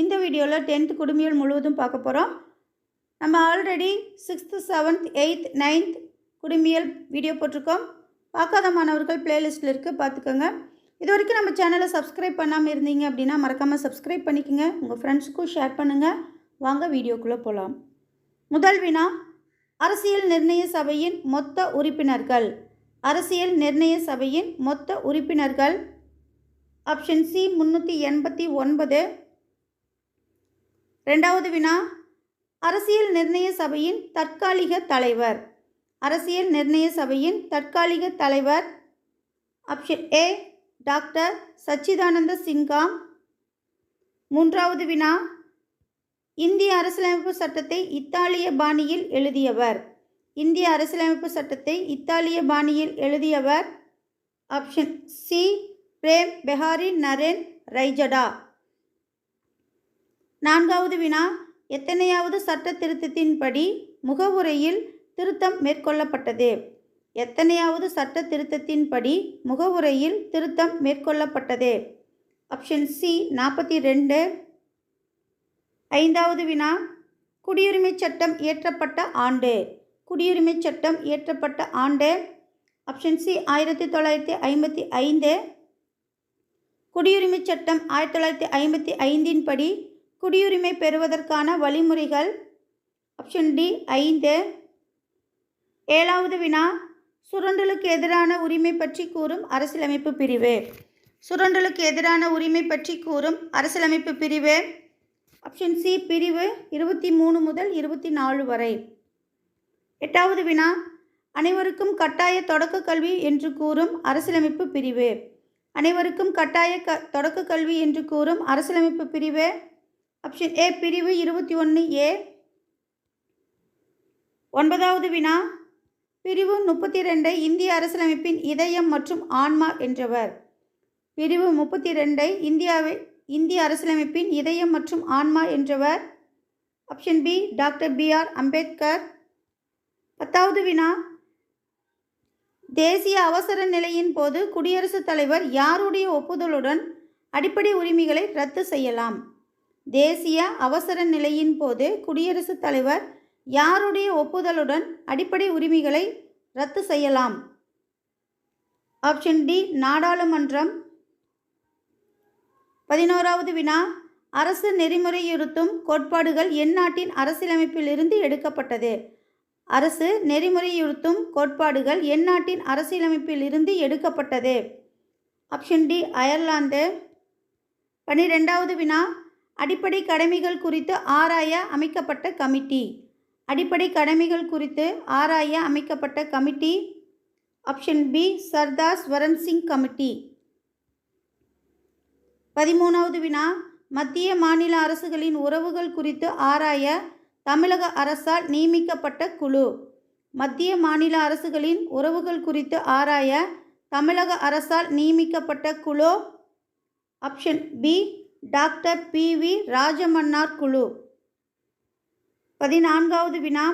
இந்த வீடியோவில் டென்த் குடும்பியல் முழுவதும் பார்க்க போகிறோம் நம்ம already sixth seventh eighth ninth குடும்பியல் video போட்டிருக்கோம். பார்க்காத மாணவர்கள் பிளேலிஸ்ட்டில் இருக்குது பார்த்துக்கோங்க. இது வரைக்கும் நம்ம சேனலை சப்ஸ்கிரைப் பண்ணாமல் இருந்தீங்க அப்படின்னா மறக்காமல் சப்ஸ்கிரைப் பண்ணிக்கோங்க. உங்கள் ஃப்ரெண்ட்ஸுக்கும் ஷேர் பண்ணுங்கள் வாங்க வீடியோக்குள்ளே போகலாம் முதல் வினா அரசியல் நிர்ணய சபையின் மொத்த உறுப்பினர்கள். அரசியல் நிர்ணய சபையின் மொத்த உறுப்பினர்கள். ஆப்ஷன் சி முந்நூற்றி எண்பத்தி ஒன்பது. ரெண்டாவது வினா. அரசியல் நிர்ணய சபையின் தற்காலிக தலைவர். அரசியல் நிர்ணய சபையின் தற்காலிக தலைவர். Option A doctor Sachchidananda Sinha மூன்றாவது வினா. இந்திய அரசியலமைப்பு சட்டத்தை இத்தாலிய பாணியில் எழுதியவர். இந்திய அரசியலமைப்பு சட்டத்தை இத்தாலிய பாணியில் எழுதியவர். Option C Prem Behari Narain Raizada. நான்காவது வினா. எத்தனையாவது சட்ட திருத்தத்தின்படி முகவுரையில் திருத்தம் மேற்கொள்ளப்பட்டது? எத்தனையாவது சட்ட திருத்தத்தின்படி முகவுரையில் திருத்தம் மேற்கொள்ளப்பட்டது? ஆப்ஷன் சி நாற்பத்தி ரெண்டு ஐந்தாவது வினா. குடியுரிமை சட்டம் இயற்றப்பட்ட ஆண்டு. குடியுரிமை சட்டம் இயற்றப்பட்ட ஆண்டு. ஆப்ஷன் சி ஆயிரத்தி தொள்ளாயிரத்தி ஐம்பத்தி ஐந்து. குடியுரிமை சட்டம் ஆயிரத்தி தொள்ளாயிரத்தி ஐம்பத்தி ஐந்தின் படி குடியுரிமை பெறுவதற்கான வழிமுறைகள் ஆப்ஷன் டி ஐந்து. ஏழாவது வினா சுரண்டலுக்கு எதிரான உரிமை பற்றி கூறும் அரசியலமைப்பு பிரிவு. சுரண்டலுக்கு எதிரான உரிமை பற்றி கூறும் அரசியலமைப்பு பிரிவு. ஆப்ஷன் சி பிரிவு இருபத்தி மூணு முதல் இருபத்தி நாலு வரை. எட்டாவது வினா அனைவருக்கும் கட்டாய தொடக்க கல்வி என்று கூறும் அரசியலமைப்பு பிரிவு. அனைவருக்கும் கட்டாய க தொடக்க கல்வி என்று கூறும் அரசியலமைப்பு பிரிவு. ஆப்ஷன் ஏ பிரிவு இருபத்தி ஒன்று ஏ. ஒன்பதாவது வினா. பிரிவு முப்பத்தி ரெண்டை இந்திய அரசியலமைப்பின் இதயம் மற்றும் ஆன்மா என்றவர். பிரிவு முப்பத்தி ரெண்டை இந்தியாவை இந்திய அரசியலமைப்பின் இதயம் மற்றும் ஆன்மா என்றவர். Option B doctor B R Ambedkar. பத்தாவது வினா. தேசிய அவசர நிலையின் போது குடியரசுத் தலைவர் யாருடைய ஒப்புதலுடன் அடிப்படை உரிமைகளை ரத்து செய்யலாம்? தேசிய அவசர நிலையின் போது குடியரசுத் தலைவர் யாருடைய ஒப்புதலுடன் அடிப்படை உரிமைகளை ரத்து செய்யலாம்? ஆப்ஷன் டி நாடாளுமன்றம். பதினோராவது வினா. அரசு நெறிமுறையுறுத்தும் கோட்பாடுகள் எந்நாட்டின் அரசியலமைப்பிலிருந்து எடுக்கப்பட்டது. அரசு நெறிமுறையுறுத்தும் கோட்பாடுகள் எந்நாட்டின் அரசியலமைப்பிலிருந்து எடுக்கப்பட்டது. ஆப்ஷன் டி அயர்லாந்து. பன்னிரெண்டாவது வினா. அடிப்படை கடமைகள் குறித்து ஆராய அமைக்கப்பட்ட கமிட்டி. அடிப்படை கடமைகள் குறித்து ஆராய அமைக்கப்பட்ட committee. Option B Sardar Swaran Singh committee. பதிமூணாவது வினா மத்திய மாநில அரசுகளின் உறவுகள் குறித்து ஆராய தமிழக அரசால் நியமிக்கப்பட்ட குழு. மத்திய மாநில அரசுகளின் உறவுகள் குறித்து ஆராய தமிழக அரசால் நியமிக்கப்பட்ட குழு. Option B doctor P V Rajamannar குழு. பதினான்காவது வினா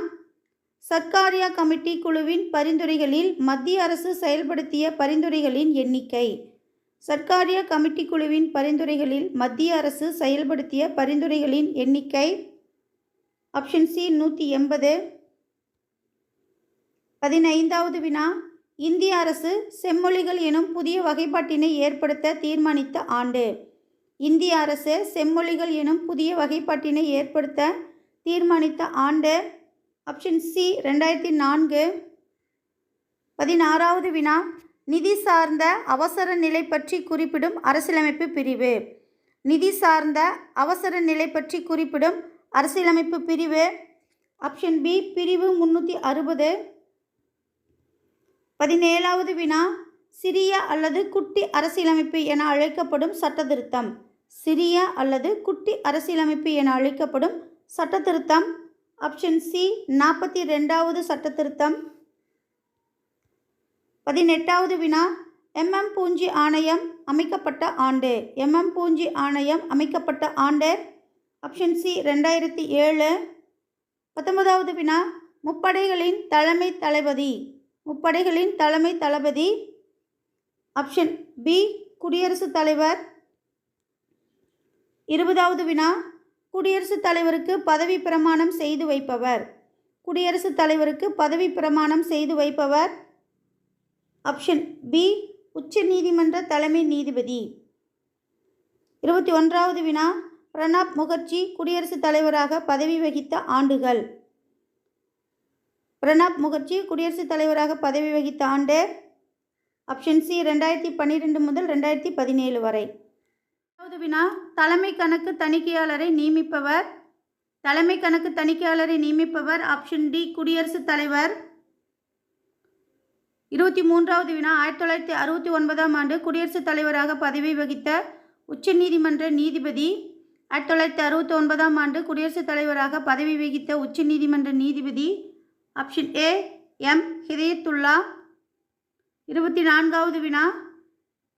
சர்க்காரியா கமிட்டி குழுவின் பரிந்துரைகளில் மத்திய அரசு செயல்படுத்திய பரிந்துரைகளின் எண்ணிக்கை. சர்க்காரியா கமிட்டி குழுவின் பரிந்துரைகளில் மத்திய அரசு செயல்படுத்திய பரிந்துரைகளின் எண்ணிக்கை. ஆப்ஷன் சி நூற்றி எண்பது. பதினைந்தாவது வினா. இந்திய அரசு செம்மொழிகள் எனும் புதிய வகைப்பாட்டினை ஏற்படுத்த தீர்மானித்த ஆண்டு. இந்திய அரசு செம்மொழிகள் எனும் புதிய வகைப்பாட்டினை ஏற்படுத்த தீர்மானித்த ஆண்டு ஆப்ஷன் சி ரெண்டாயிரத்தி நான்கு பதினாறாவது வினா. நிதி சார்ந்த அவசர நிலை பற்றி குறிப்பிடும் அரசியலமைப்பு பிரிவு. நிதி சார்ந்த அவசர நிலை பற்றி குறிப்பிடும் அரசியலமைப்பு பிரிவு. ஆப்ஷன் பி பிரிவு முன்னூற்றி அறுபது. பதினேழாவது வினா. சிறிய அல்லது குட்டி அரசியலமைப்பு என அழைக்கப்படும் சட்டத்திருத்தம் சிறிய அல்லது குட்டி அரசியலமைப்பு என அழைக்கப்படும் சட்டத்திருத்தம். ஆப்ஷன் சி நாற்பத்தி ரெண்டாவது சட்டத்திருத்தம். பதினெட்டாவது வினா எம்எம் பூஞ்சி ஆணையம் அமைக்கப்பட்ட ஆண்டு. எம்எம் பூஞ்சி ஆணையம் அமைக்கப்பட்ட ஆண்டு. ஆப்ஷன் சி ரெண்டாயிரத்தி ஏழு. பத்தொன்பதாவது வினா முப்படைகளின் தலைமை தளபதி. முப்படைகளின் தலைமை தளபதி. ஆப்ஷன் பி குடியரசுத் தலைவர். இருபதாவது வினா. குடியரசுத் தலைவருக்கு பதவி பிரமாணம் செய்து வைப்பவர். குடியரசுத் தலைவருக்கு பதவி பிரமாணம் செய்து வைப்பவர். Option B. உச்ச நீதிமன்ற தலைமை நீதிபதி. இருபத்தி ஒன்றாவது வினா. பிரணாப் முகர்ஜி குடியரசுத் தலைவராக பதவி வகித்த ஆண்டுகள். பிரணாப் முகர்ஜி குடியரசுத் தலைவராக பதவி வகித்த ஆண்டு. Option C. ரெண்டாயிரத்தி பன்னிரெண்டு முதல் ரெண்டாயிரத்தி பதினேழு வரை. வினா தலைமை கணக்கு தணிக்கையாளரை நியமிப்பவர். தலைமை கணக்கு தணிக்கையாளரை நியமிப்பவர் ஆப்ஷன் டி குடியரசுத் தலைவர். இருபத்தி மூன்றாவது வினா ஆயிரத்தி தொள்ளாயிரத்தி அறுபத்தி ஒன்பதாம் ஆண்டு குடியரசுத் தலைவராக பதவி வகித்த உச்சநீதிமன்ற நீதிபதி. ஆயிரத்தி தொள்ளாயிரத்தி அறுபத்தி ஒன்பதாம் ஆண்டு குடியரசுத் தலைவராக பதவி வகித்த உச்சநீதிமன்ற நீதிபதி. Option A M Hidayatullah. இருபத்தி நான்காவது வினா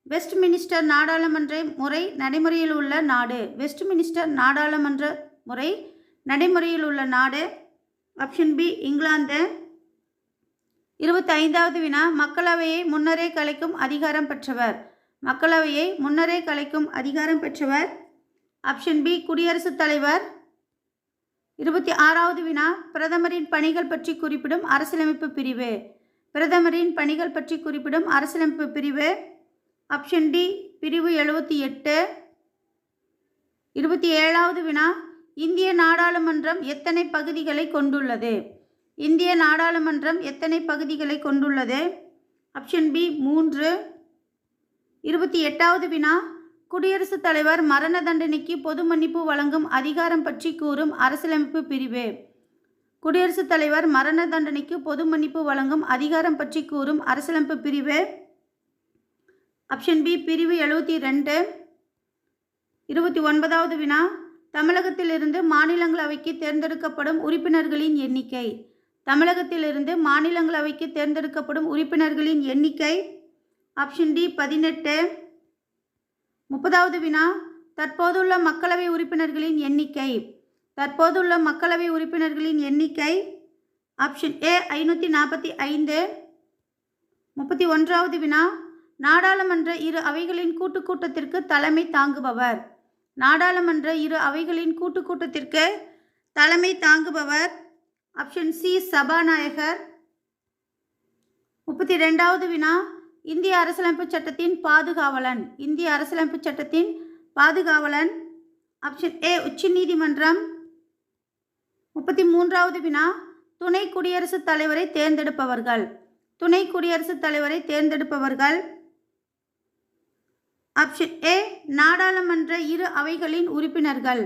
வெஸ்ட் மினிஸ்டர் நாடாளுமன்ற முறை நடைமுறையில் உள்ள நாடு. வெஸ்ட் மினிஸ்டர் நாடாளுமன்ற முறை நடைமுறையில் உள்ள நாடு. ஆப்ஷன் பி இங்கிலாந்து. இருபத்தைந்தாவது வினா. மக்களவையை முன்னரே கலைக்கும் அதிகாரம் பெற்றவர். மக்களவையை முன்னரே கலைக்கும் அதிகாரம் பெற்றவர். ஆப்ஷன் பி குடியரசுத் தலைவர். இருபத்தி ஆறாவது வினா. பிரதமரின் பணிகள் பற்றி குறிப்பிடும் அரசியலமைப்பு பிரிவு. பிரதமரின் பணிகள் பற்றி குறிப்பிடும் அரசியலமைப்பு பிரிவு. ஆப்ஷன் டி பிரிவு எழுபத்தி எட்டு. இருபத்தி ஏழாவது வினா இந்திய நாடாளுமன்றம் எத்தனை பகுதிகளை கொண்டுள்ளது? இந்திய நாடாளுமன்றம் எத்தனை பகுதிகளை கொண்டுள்ளது? ஆப்ஷன் பி மூன்று. இருபத்தி எட்டாவது வினா குடியரசுத் தலைவர் மரண தண்டனைக்கு பொது மன்னிப்பு வழங்கும் அதிகாரம் பற்றி கூறும் அரசியலமைப்பு பிரிவு. குடியரசுத் தலைவர் மரண தண்டனைக்கு பொது மன்னிப்பு வழங்கும் அதிகாரம் பற்றி கூறும் அரசியலமைப்பு பிரிவு. ஆப்ஷன் பி பிரிவு எழுபத்தி ரெண்டு இருபத்தி ஒன்பதாவது வினா. தமிழகத்திலிருந்து மாநிலங்களவைக்கு தேர்ந்தெடுக்கப்படும் உறுப்பினர்களின் எண்ணிக்கை. தமிழகத்திலிருந்து மாநிலங்களவைக்கு தேர்ந்தெடுக்கப்படும் உறுப்பினர்களின் எண்ணிக்கை. ஆப்ஷன் டி பதினெட்டு. முப்பதாவது வினா. தற்போதுள்ள மக்களவை உறுப்பினர்களின் எண்ணிக்கை. தற்போதுள்ள மக்களவை உறுப்பினர்களின் எண்ணிக்கை. ஆப்ஷன் ஏ ஐநூற்றி நாற்பத்தி ஐந்து. முப்பத்தி ஒன்றாவது வினா. நாடாளுமன்ற இரு அவைகளின் கூட்டு கூட்டத்திற்கு தலைமை தாங்குபவர். நாடாளுமன்ற இரு அவைகளின் கூட்டு கூட்டத்திற்கு தலைமை தாங்குபவர் ஆப்ஷன் சி சபாநாயகர். முப்பத்தி ரெண்டாவது வினா இந்திய அரசியலமைப்பு சட்டத்தின் பாதுகாவலன். இந்திய அரசியலமைப்பு சட்டத்தின் பாதுகாவலன். ஆப்ஷன் ஏ உச்சநீதிமன்றம். முப்பத்தி மூன்றாவது வினா துணை குடியரசுத் தலைவரை தேர்ந்தெடுப்பவர்கள். துணை குடியரசுத் தலைவரை தேர்ந்தெடுப்பவர்கள். ஆப்ஷன் ஏ நாடாளுமன்ற இரு அவைகளின் உறுப்பினர்கள்.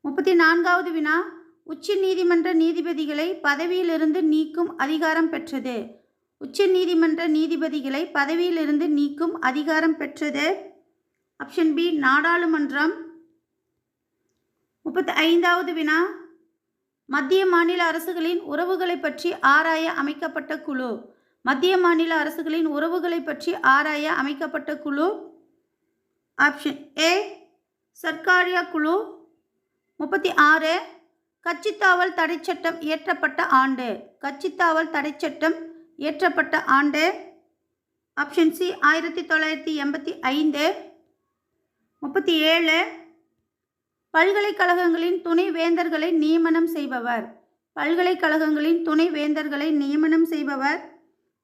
முப்பத்தி நான்காவது வினா உச்ச நீதிமன்ற நீதிபதிகளை பதவியிலிருந்து நீக்கும் அதிகாரம் பெற்றது. உச்ச நீதிமன்ற நீதிபதிகளை பதவியிலிருந்து நீக்கும் அதிகாரம் பெற்றது. ஆப்ஷன் பி நாடாளுமன்றம். முப்பத்தி ஐந்தாவது வினா மத்திய மாநில அரசுகளின் உறவுகளை பற்றி ஆராய அமைக்கப்பட்ட குழு. மத்திய மாநில அரசுகளின் உறவுகளை பற்றி ஆராய அமைக்கப்பட்ட குழு ஆப்ஷன் ஏ சர்க்காரியா குழு. முப்பத்தி ஆறு கட்சித்தாவல் தடைச்சட்டம் இயற்றப்பட்ட ஆண்டு. கட்சித்தாவல் தடைச்சட்டம் இயற்றப்பட்ட ஆண்டு. ஆப்ஷன் சி ஆயிரத்தி தொள்ளாயிரத்தி எண்பத்தி ஐந்து. முப்பத்தி ஏழு பல்கலைக்கழகங்களின் துணை வேந்தர்களை நியமனம் செய்பவர். பல்கலைக்கழகங்களின் துணை வேந்தர்களை நியமனம் செய்பவர்.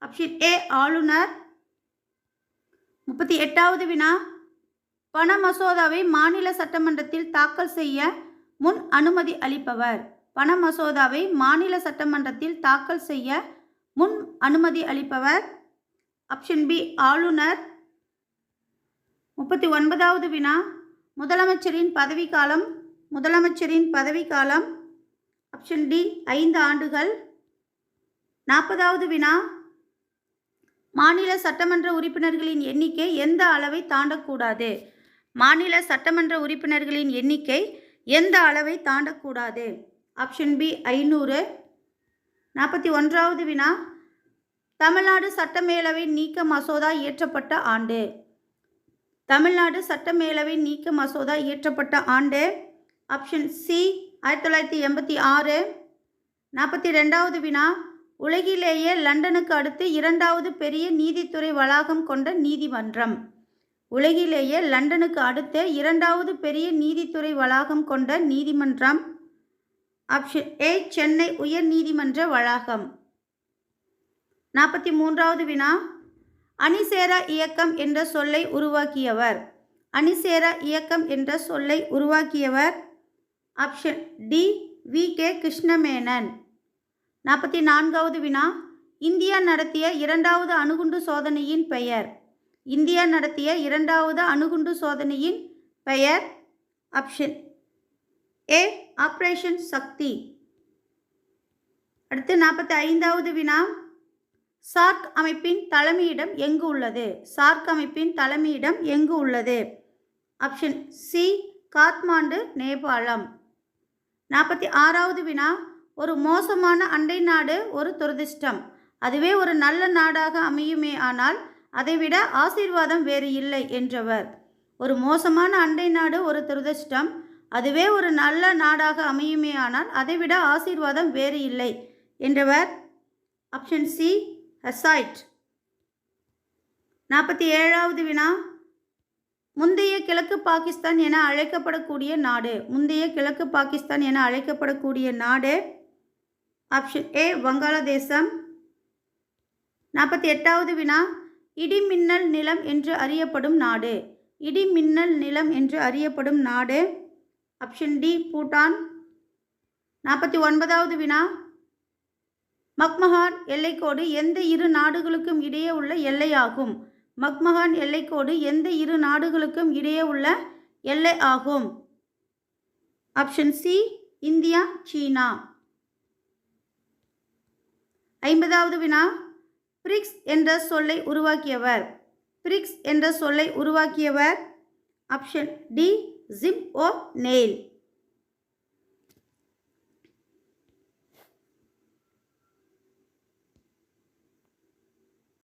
ஆப்ஷன் ஏ ஆளுநர். முப்பத்தி எட்டாவது வினா. பண மசோதாவை மாநில சட்டமன்றத்தில் தாக்கல் செய்ய முன் அனுமதி அளிப்பவர். பண மசோதாவை மாநில சட்டமன்றத்தில் தாக்கல் செய்ய முன் அனுமதி அளிப்பவர். ஆப்ஷன் பி ஆளுநர். முப்பத்தி ஒன்பதாவது வினா. முதலமைச்சரின் பதவிக்காலம். முதலமைச்சரின் பதவிக்காலம். ஆப்ஷன் டி ஐந்து ஆண்டுகள். நாற்பதாவது வினா. மாநில சட்டமன்ற உறுப்பினர்களின் எண்ணிக்கை எந்த அளவை தாண்டக்கூடாது? மாநில சட்டமன்ற உறுப்பினர்களின் எண்ணிக்கை எந்த அளவை தாண்டக்கூடாது? ஆப்ஷன் பி ஐநூறு. நாற்பத்தி ஒன்றாவது வினா. தமிழ்நாடு சட்டமேலவை நீக்க மசோதா இயற்றப்பட்ட ஆண்டு. தமிழ்நாடு சட்டமேலவை நீக்க மசோதா இயற்றப்பட்ட ஆண்டு. ஆப்ஷன் சி ஆயிரத்தி தொள்ளாயிரத்தி எண்பத்தி ஆறு. நாற்பத்தி ரெண்டாவது வினா. உலகிலேயே லண்டனுக்கு அடுத்து இரண்டாவது பெரிய நீதித்துறை வளாகம் கொண்ட நீதிமன்றம். உலகிலேயே லண்டனுக்கு அடுத்த இரண்டாவது பெரிய நீதித்துறை வளாகம் கொண்ட நீதிமன்றம். ஆப்ஷன் ஏ சென்னை உயர் நீதிமன்ற வளாகம். நாற்பத்தி மூன்றாவது வினா. அணிசேரா இயக்கம் என்ற சொல்லை உருவாக்கியவர். அணிசேரா இயக்கம் என்ற சொல்லை உருவாக்கியவர். Option D V K Krishna Menon. நாற்பத்தி நான்காவது வினா. இந்தியா நடத்திய இரண்டாவது அணுகுண்டு சோதனையின் பெயர். இந்தியா நடத்திய இரண்டாவது அணுகுண்டு சோதனையின் பெயர் ஆப்ஷன் ஏ ஆப்ரேஷன் சக்தி. அடுத்து நாற்பத்தி ஐந்தாவது வினா. சார்க் அமைப்பின் தலைமையிடம் எங்கு உள்ளது? சார்க் அமைப்பின் தலைமையிடம் எங்கு உள்ளது? ஆப்ஷன் சி காத்மாண்டு நேபாளம். நாற்பத்தி ஆறாவது வினா. ஒரு மோசமான அண்டை நாடு ஒரு துரதிர்ஷ்டம். அதுவே ஒரு நல்ல நாடாக அமையுமே ஆனால் அதைவிட ஆசீர்வாதம் வேறு இல்லை என்றவர். ஒரு மோசமான அண்டை நாடு ஒரு துரதிர்ஷ்டம். அதுவே ஒரு நல்ல நாடாக அமையுமே ஆனால் அதைவிட ஆசீர்வாதம் வேறு இல்லை என்றவர். Option C Hesiod. நாற்பத்தி ஏழாவது வினா. முந்தைய கிழக்கு பாகிஸ்தான் என அழைக்கப்படக்கூடிய நாடு. முந்தைய கிழக்கு பாகிஸ்தான் என அழைக்கப்படக்கூடிய நாடு ஆப்ஷன் ஏ வங்காளதேசம். நாற்பத்தி எட்டாவது வினா இடிமின்னல் நிலம் என்று அறியப்படும் நாடு. இடிமின்னல் நிலம் என்று அறியப்படும் நாடு. Option D Bhutan. நாற்பத்தி ஒன்பதாவது வினா மக்மஹான் எல்லைக்கோடு எந்த இரு நாடுகளுக்கும் இடையே உள்ள எல்லையாகும். மக்மஹான் எல்லைக்கோடு எந்த இரு நாடுகளுக்கும் இடையே உள்ள எல்லை ஆகும். ஆப்ஷன் சி இந்தியா சீனா. ஐம்பதாவது வினா. பிரிக்ஸ் என்ற சொல்லை உருவாக்கியவர். பிரிக்ஸ் என்ற சொல்லை உருவாக்கியவர். Option D Jim O'Neill.